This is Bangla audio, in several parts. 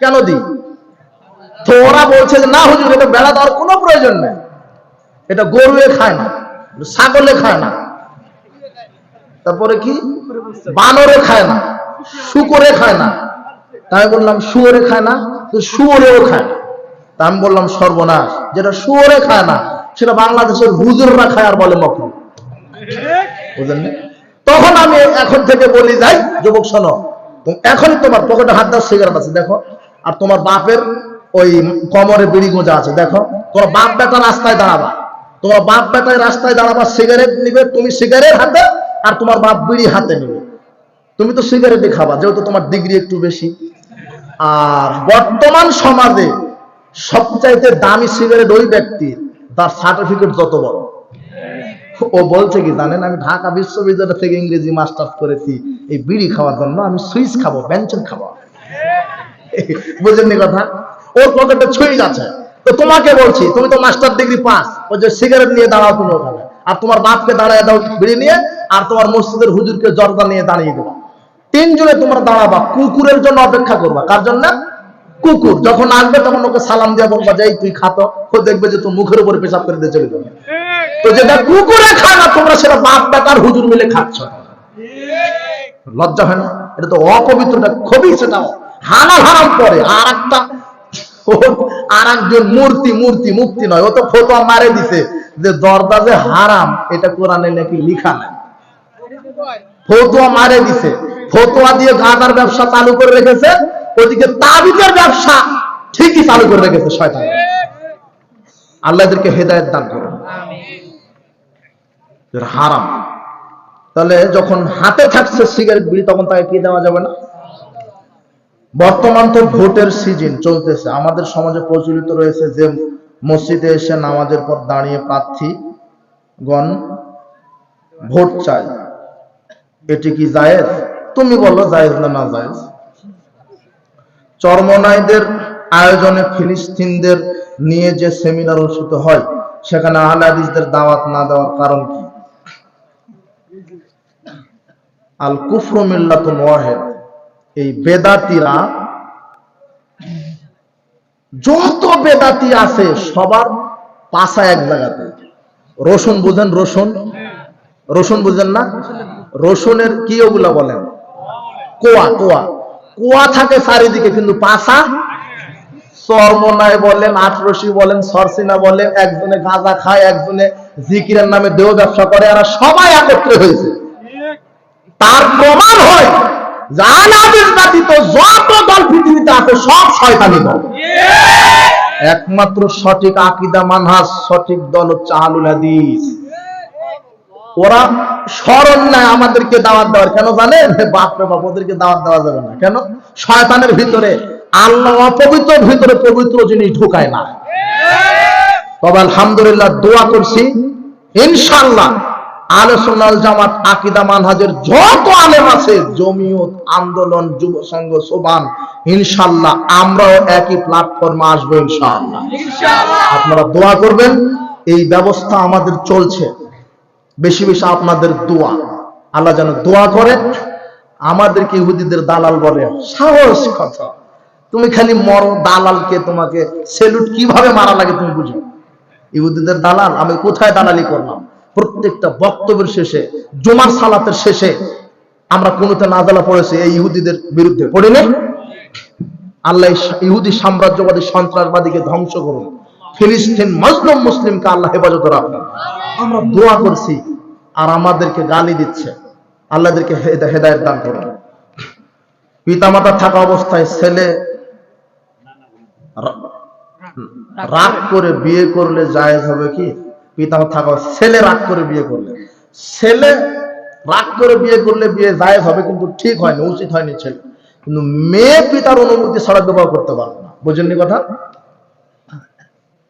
কেন দিই? তো ওরা বলছে যে না হুজুর, এটা বেড়া দেওয়ার কোনো প্রয়োজন নেই। এটা গরুয়ে খায় না ছাগলে খায় না। তারপরে কি? বানরে খায় না, শুকরে খায় না। তাই বললাম, শুয়োরে খায় না? শুয়োরেও খায়। না তা আমি বললাম, সর্বনাশ, যেটা শুয়োরে খায় না, সেটা বাংলাদেশের হুজুররা খায় আর বলে মকর বুঝলেন তখন আমি এখন থেকে বলি, যাই, যুবক শোনো এখন তোমার পকেটে হাত দাও সিগারেট আছে, দেখো। আর তোমার বাপের ওই কমরে বিড়ি গোজা আছে, দেখো। তোমার বাপ বেটা রাস্তায় দাঁড়াবা। তোমার বাপ বেটায় রাস্তায় দাঁড়াবা সিগারেট নিবে, তুমি সিগারেট হাতে, আর তোমার বাপ বিড়ি হাতে নিবে। তুমি তো সিগারেটই খাবা, যেহেতু তোমার ডিগ্রি একটু বেশি। আর বর্তমান সমাজে সবচাইতে দামি সিগারেট ওই ব্যক্তির তার সার্টিফিকেট যত বড়। ও বলছে কি, জানেন, আমি ঢাকা বিশ্ববিদ্যালয় থেকে ইংরেজি মাস্টার্স করেছি, এই বিড়ি খাওয়ার জন্য আমি সুইচ খাব ব্যঞ্জন খাব। বুঝেননি কথা? ওর পকেটে ছুঁই আছে তো তোমাকে বলছি, তুমি তো মাস্টার ডিগ্রি পাস ওই যে সিগারেট নিয়ে দাঁড়াও তুমি ওখানে। আর তোমার বাপকে দাঁড়ায় দাও বিড়ি নিয়ে, আর তোমার মসজিদের হুজুরকে জর্দা নিয়ে দাঁড়িয়ে দেবা। তিনজনে তোমরা দাঁড়াবা, কুকুরের জন্য অপেক্ষা করবা। কার জন্য? কুকুর। যখন আসবে তখন ওকে সালাম দিয়ে বলবা যে এই তুই খাতো ও দেখবে যে তুই মুখের উপরে পেশাব করে দিয়ে চলে যাবে। তো যেটা কুকুরে খায় না, তোমরা সেটা বাপ বেটার হুজুর মিলে খাচ্ছ। লজ্জা হয় না? এটা তো অপবিত্রটা খুবই সেটা হারাম হারাম করে আর একটা আর একজন মূর্তি মূর্তি মুক্তি নয়, ও তো ফটোয়া মারে দিছে যে দরজা যে হারাম, এটা কোরআনে নাকি লিখা নাই। ফতুয়া মারে দিছে, ফতুয়া দিয়ে গাঁদার ব্যবসা চালু করে রেখেছে, ওদিকে তাবিজের ব্যবসা ঠিকই চালু করে রেখেছে শয়তান। আল্লাহ এদেরকে হেদায়ত দান করুন। হারাম। তাহলে যখন হাতে থাকছে সিগারেট বিড়ি, তখন তাকে কি দেওয়া যাবে না? বর্তমান তো ভোটের সিজন চলতেছে। আমাদের সমাজে প্রচলিত রয়েছে যে মসজিদে এসে নামাজের পর দাঁড়িয়ে প্রার্থীগণ ভোট চায়। এটি কি জায়েজ? তুমি বলো জায়েজ না না জায়েজ। চরমনাইদের আয়োজনে ফিলিস্তিনদের নিয়ে যে সেমিনার অনুষ্ঠিত হয়, সেখানে আহলে হাদিসদের দাওয়াত না দেওয়ার কারণ কি? আল কুফরু মিল্লাতুন ওয়াহিদ। এই বেদাতিরা, যত বেদাতি আছে, সবার পাশা এক জায়গাতে। রসুন বুঝেন রসুন? রসুন বুঝেন না? রসুনের কি ওগুলা বলেন? কোয়া কোয়া। কোয়া থাকে চারিদিকে, কিন্তু পাশা? চর্মনায় বলেন, আটরসি বলেন, সরসিনা বলেন, একজনে গাঁজা খায়, একজনে জিকিরের নামে দেহ ব্যবসা করে, এরা সবাই একত্রে হয়েছে। তার প্রমাণ হয় জানাদের ব্যতীত যত দল পৃথিবীতে আছে, সব শয়তানি দল। একমাত্র সঠিক আকিদা, মানহাজ সঠিক দল হচ্ছে আহলুল হাদিস। ওরা স্মরণ নেয় আমাদেরকে দাওয়াত দেওয়ার। কেন জানেন? বাপরে বাপ ওদেরকে দাওয়াত দেওয়া যাবে না। কেন? শয়তানের ভিতরে, আল্লাহ অপবিত্র ভিতরে পবিত্র জিনিস ঢুকায় না। তবে আলহামদুলিল্লাহ দোয়া করছি ইনশাল্লাহ আলোচনাল জামাত আকিদা মানহাজের যত আলেম আছে জমিয়ত আন্দোলন যুব সংঘ সোবান ইনশাল্লাহ আমরাও একই প্ল্যাটফর্মে আসব ইনশাআল্লাহ। আপনারা দোয়া করবেন এই ব্যবস্থা আমাদের চলছে। বেশি বেশি আপনাদের দোয়া। আল্লাহ যেন দোয়া করে আমাদেরকে ইহুদিদের দালাল বলে। সাহস কথা। তুমি খালি মর দালালকে তোমাকে সেলুট কীভাবে মারা লাগে তুমি বুঝো? ইহুদিদের দালাল আমি কোথায় দালালি করলাম? প্রত্যেকটা বক্তব্যের শেষে, জুমার সালাতের শেষে আমরা কোনোতে নাজালা পড়েছি, এই ইহুদিদের বিরুদ্ধে পড়িনি। আল্লাহ ইহুদি সাম্রাজ্যবাদী সন্ত্রাসবাদীকে ধ্বংস করুন। ফিলিস্তিন মজলুম মুসলিমকে আল্লাহ হেফাজত রাখুন। আমরা দোয়া করছি, আর আমাদেরকে গালি দিচ্ছে। আল্লাহদেরকে হেদায়ত দান করুন। পিতামাতা থাকা অবস্থায় ছেলে রাগ করে বিয়ে করলে জায়েজ হবে কি? পিতামাতা থাকা ছেলে রাগ করে বিয়ে করলে। ছেলে রাগ করে বিয়ে করলে বিয়ে জায়েজ হবে কিন্তু ঠিক হয়নি, উচিত হয়নি ছেলে। কিন্তু মেয়ে পিতার অনুমতি ছাড়া বিবাহ করতে পারবে না। বুঝেননি কথা?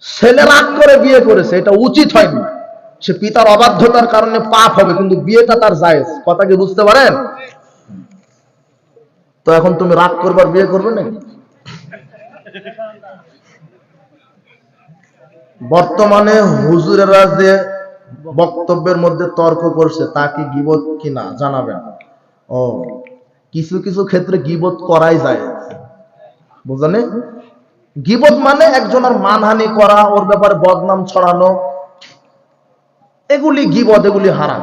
ছেলে রাগ করে বিয়ে করেছে, এটা উচিত হয়নি। সে পিতার অবাধ্যতার কারণে পাপ হবে, কিন্তু বিয়েটা তার জায়েজ। কথা কি বুঝতে পারেন? তো এখন তুমি রাগ করবার বিয়ে করবে নাকি? বর্তমানে হুজুরেরা যে বক্তব্যের মধ্যে তর্ক করছে, তা কি গিবত কিনা জানাবেন ও, কিছু কিছু ক্ষেত্রে গিবত করাই যায়। বুঝলেন? গিবত মানে একজনের মানহানি করা, ওর ব্যাপারে বদনাম ছড়ানো। এগুলি গিবত, এগুলি হারাম।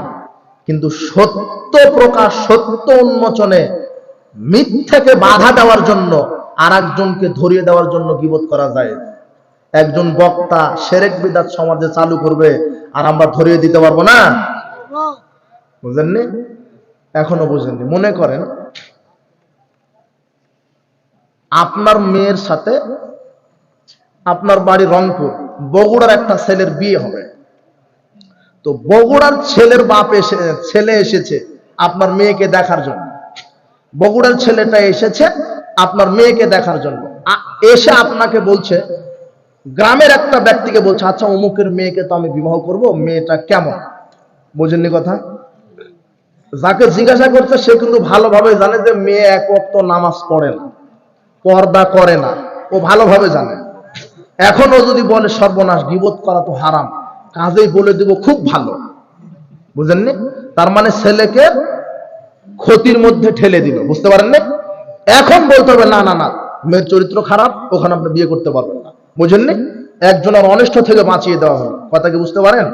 কিন্তু সত্য প্রকাশ, সত্য উন্মোচনে মিথ্যাকে বাধা দেওয়ার জন্য আর একজনকে ধরিয়ে দেওয়ার জন্য গিবত করা যায়। একজন বক্তা, সেরেক বিদাত সমাজে চালু করবে, আর আমরা ধরিয়ে দিতে পারব না? বুঝলেননি এখনও বুঝেননি। মনে করেন, আপনার মেয়ের সাথে আপনার বাড়ি রংপুর, বগুড়ার একটা ছেলের বিয়ে হবে। তো বগুড়ার ছেলের বাপ এসে, ছেলে এসেছে আপনার মেয়েকে দেখার জন্য। বগুড়ার ছেলেটা এসেছে আপনার মেয়েকে দেখার জন্য। এসে আপনাকে বলছে গ্রামের একটা ব্যক্তিকে বলছে আচ্ছা অমুকের মেয়েকে তো আমি বিবাহ করব, মেয়েটা কেমন? বোঝেননি কথা? যাকে জিজ্ঞাসা করছে, সে কিন্তু ভালোভাবে জানে যে মেয়ে এক ওয়াক্ত নামাজ পড়ে না, পর্দা করে না, ও ভালোভাবে জানে। এখনও যদি বলে, সর্বনাশ, গিবত করা তো হারাম, কাজেই বলে দেব, খুব ভালো। বুঝেননি? তার মানে ছেলেকে ক্ষতির মধ্যে ঠেলে দিল, বুঝতে পারেন না এখন বলতে হবে, না না না, মেয়ের চরিত্র খারাপ, ওখানে আপনি বিয়ে করতে পারবেন বুঝেননি? একজনের অনিষ্ট থেকে বাঁচিয়ে দেওয়া হলো। কথা কি বুঝতে পারেন?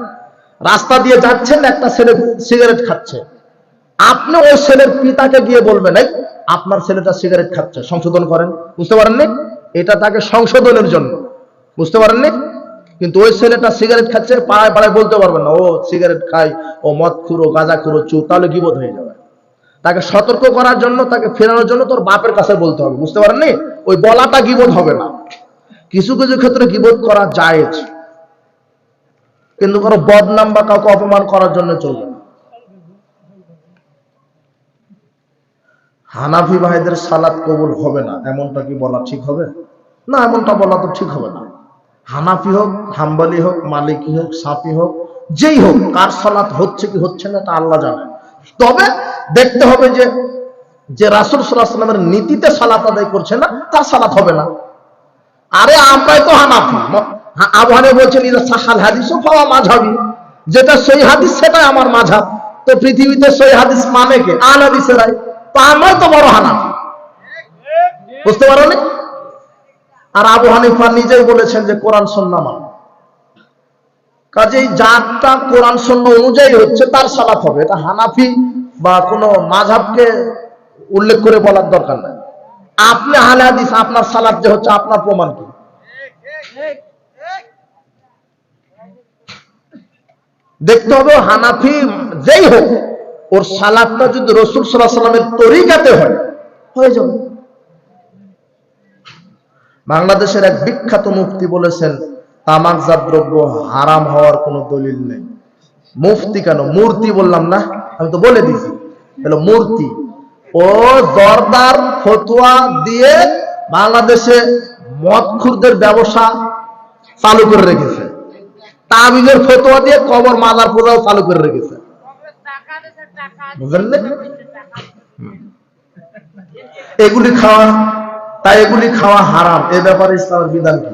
রাস্তা দিয়ে যাচ্ছেন, একটা ছেলে সিগারেট খাচ্ছে। আপনি ওই ছেলের পিতাকে গিয়ে বলবেন, এই, আপনার ছেলেটা সিগারেট খাচ্ছে। সংশোধন করেন। বুঝতে পারেননি? এটা তাকে সংশোধনের জন্য। বুঝতে পারেননি? কিন্তু ওই ছেলেটা সিগারেট খাচ্ছে, পাড়ায় পাড়ায় বলতে পারবেন না, ও সিগারেট খায়, ও মদ খুঁড়ো গাঁজা খুঁড়ো চু তাহলে গিবোধ হয়ে যাবে। তাকে সতর্ক করার জন্য, তাকে ফেরানোর জন্য তোর বাপের কাছে বলতে হবে। বুঝতে পারেননি? ওই বলাটা গিবোধ হবে না। কিছু কিছু ক্ষেত্রে গিবোধ করা জায়েজ? কিন্তু কারও বদনাম বা কাউকে অপমান করার জন্য চলবে না। হানাফি ভাইদের সালাত কবুল হবে না, এমনটা কি বলা ঠিক হবে? না, এমনটা বলা তো ঠিক হবে না। হানাফি হোক, হাম্বালি হোক, মালিকি হোক, সাফি হোক, যেই হোক, কার সালাত হচ্ছে কি হচ্ছে না তা আল্লাহ জানে। তবে দেখতে হবে যে যে রাসুল সাল্লামের নীতিতে সালাত আদায় করছে না, তার সালাত হবে না। আরে আমরাই তো হানাফি। আবহানে বলছেন, ইদা সাহাল হাদিস ফাওয়া মাঝহাবি যেটা সই হাদিস, সেটাই আমার মাঝহাব তো পৃথিবীতে সই হাদিস মানে কে? আল হাদিসেরাই। তো তো বড় হানাফি। বুঝতে পারো? আর আবু হানিফা নিজেই বলেছেন যে, কোরআন সন্না মান। কাজেই যারটা কোরআন সন্না অনুযায়ী হচ্ছে, তার সালাফ হবে। এটা হানাফি বা কোনো মাঝাবকে উল্লেখ করে বলার দরকার নাই। আপনি আহলে হাদিস, আপনার সালাত যে হচ্ছে, আপনার প্রমাণ কি? দেখতে হবে, হানাফি যেই হোক, ওর সালাদটা যদি রসুল সাল্লাহ সাল্লামের তরিকাতে হয়, হয়ে যাবে। বাংলাদেশের এক বিখ্যাত মুফতি বলেছেন তামাকজাত দ্রব্য হারাম হওয়ার কোনো দলিল নেই। মুফতি কেন? মূর্তি বললাম না, আমি তো বলে হলো মূর্তি ও জর্দার ফতুয়া দিয়ে বাংলাদেশে মদখুরদের ব্যবসা চালু করে রেখেছে। তাবিজের ফতোয়া দিয়ে কবর মাজার পূজাও চালু করে রেখেছে। এগুলি খাওয়া, তাই এগুলি খাওয়া হারাম। এ ব্যাপারে ইসলামের বিধান কি?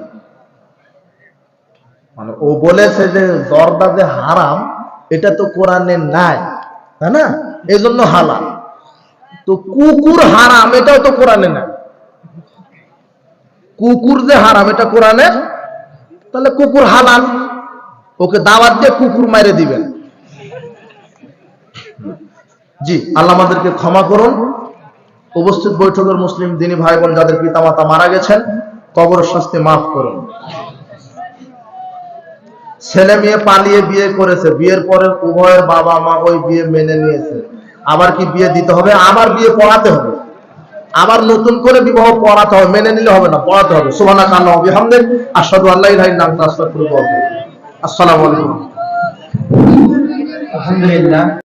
মানে ও বলেছে যে জর্দা যে হারাম, এটা তো কোরআনে নাই, তাই না? এই জন্য হালাল। তো কুকুর হারাম, এটাও তো কোরআনে নাই। কুকুর যে হারাম, এটা কোরআনে? তাহলে কুকুর হালাল। ওকে দাওয়াত দিয়ে কুকুর মাইরে দিবেন জি, আল্লাহ আমাদেরকে ক্ষমা করুন। উপস্থিত বৈঠকের মুসলিম দিনী ভাই বোন যাদের পিতামাতা মারা গেছেন, কবর শাস্তি মাফ করুন। ছেলে মেয়ে পালিয়ে বিয়ে করেছে, বিয়ের পরে উভয়ের বাবা মা ওই বিয়ে মেনে নিয়েছে। আবার কি বিয়ে দিতে হবে? আবার বিয়ে পড়াতে হবে। আবার নতুন করে বিবাহ পড়াতে হবে, মেনে নিলে হবে না, পড়াতে হবে। সুবহানাক আল্লাহ হবে আশহাদু আসাদু আল্লাহ ইল্লা নাম আসসালামু আলাইকুম। আলহামদুলিল্লাহ।